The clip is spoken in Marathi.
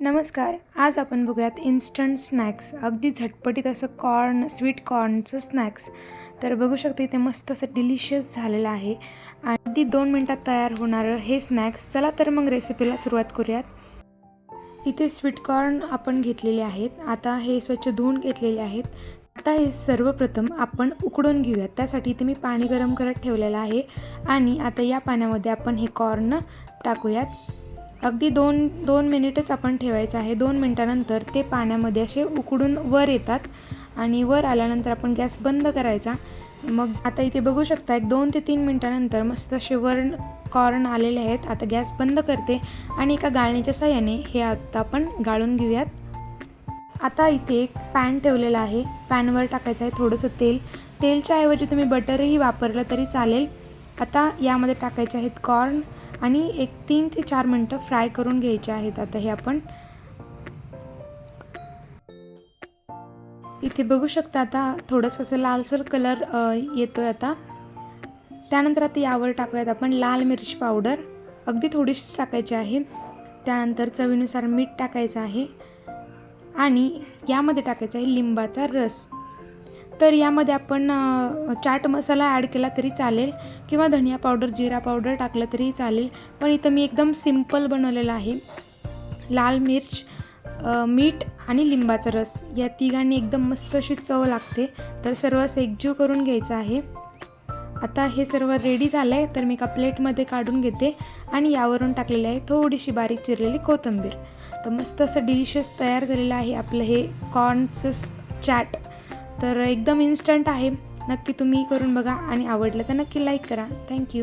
नमस्कार आज आपण बघूयात इन्स्टंट स्नॅक्स अगदी झटपटीत असं कॉर्न स्वीट कॉर्नचं स्नॅक्स तर बघू शकता इथे मस्त असं डिलिशियस झालेलं आहे. आणि अगदी दोन मिनटात तयार होणारं हे स्नॅक्स चला तर मग रेसिपीला सुरुवात करूयात. इथे स्वीट कॉर्न आपण घेतलेले आहेत. आता हे स्वच्छ धुवून घेतलेले आहेत. आता हे सर्वप्रथम आपण उकडून घेऊयात. त्यासाठी इथे मी पाणी गरम करत ठेवलेलं आहे. आणि आता या पाण्यामध्ये आपण हे कॉर्न टाकूयात. अगदी दोन दोन मिनिटच आपण ठेवायचं आहे. दोन मिनटानंतर ते पाण्यामध्ये असे उकडून वर येतात आणि वर आल्यानंतर आपण गॅस बंद करायचा. मग आता इथे बघू शकता एक दोन ते तीन मिनटानंतर मस्त असे वर कॉर्न आलेले आहेत. आता गॅस बंद करते आणि एका गाळणीच्या साह्याने हे आता आपण गाळून घेऊयात. आता इथे एक पॅन ठेवलेला आहे. पॅनवर टाकायचं आहे थोडंसं तेल. तेलच्या ऐवजी तुम्ही बटरही वापरलं तरी चालेल. आता यामध्ये टाकायचे आहेत कॉर्न. आणि एक तीन ते चार मिनटं फ्राय करून घ्यायचे आहेत. आता हे आपण इथे बघू शकता आता थोडंसं असं लालसर कलर येतो आहे आता. त्यानंतर आता यावर टाकूयात आपण लाल मिरची पावडर. अगदी थोडीशीच टाकायची आहे. त्यानंतर चवीनुसार मीठ टाकायचं आहे. आणि यामध्ये टाकायचा आहे लिंबाचा रस. तर यामध्ये आपण चाट मसाला ॲड केला तरी चालेल किंवा धनिया पावडर जिरा पावडर टाकलं तरी चालेल. पण इथं मी एकदम सिंपल बनवलेलं आहे. लाल मिर्च मीठ आणि लिंबाचा रस. या तिघांनी एकदम मस्त अशी चव लागते. तर सर्व असं एकजीव करून घ्यायचं आहे. आता हे सर्व रेडी झालं आहे तर मी एका प्लेटमध्ये काढून घेते आणि यावरून टाकलेली आहे थोडीशी बारीक चिरलेली कोथिंबीर. तर मस्त असं डिलिशियस तयार झालेलं आहे आपलं हे कॉर्नचं चॅट. तर एकदम इन्स्टंट आहे. नक्की तुम्ही करून बघा आणि आवडलं तर नक्की लाईक करा. थँक्यू